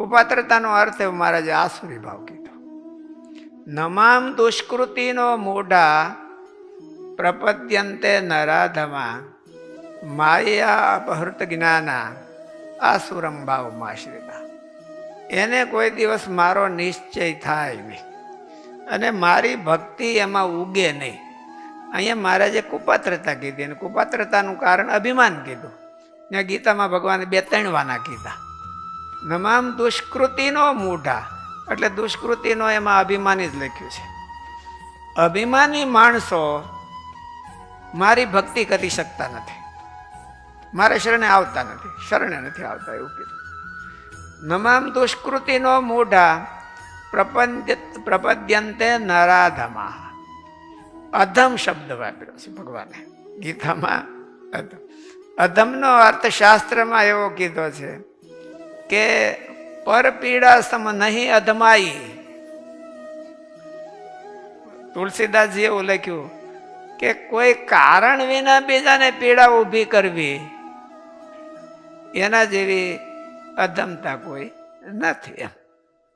કુપાત્રતાનો અર્થ એવો, મહારાજે આસુરી ભાવ કીધો. નમામ દુષ્કૃતિનો મોઢા પ્રપદ્યંતે નરાધમા, માયા અપહૃત જ્ઞાના, આસુરમ ભાવમાં આશ્રિતા. એને કોઈ દિવસ મારો નિશ્ચય થાય નહીં. અને મારી ભક્તિ એમાં ઉગે નહીં. અહીંયા મહારાજે કુપાત્રતા કીધી અને કુપાત્રતાનું કારણ અભિમાન કીધું. ને ગીતામાં ભગવાને બે ત્રણ વાના કીધા. નમામ દુષ્કૃતિનો મૂઢા. એટલે દુષ્કૃતિનો એમાં અભિમાની જ લખ્યું છે. અભિમાની માણસો મારી ભક્તિ કરી શકતા નથી. મારે શરણે આવતા નથી. શરણે નથી આવતા એવું કીધું. નમામ દુષ્કૃતિનો મૂઢા પ્રપંચ પ્રપદ્યંતે નરાધમા. અધમ શબ્દ વાપર્યો છે ભગવાને. ગીતામાં અધમ અધમનો અર્થ શાસ્ત્રમાં એવો કીધો છે કે પરપીડા સમ નહીં અધમાઈ. તુલસીદાસજી એવું લખ્યું કે કોઈ કારણ વિના બીજાને પીડા ઊભી કરવી, એના જેવી અધમતા કોઈ નથી એમ.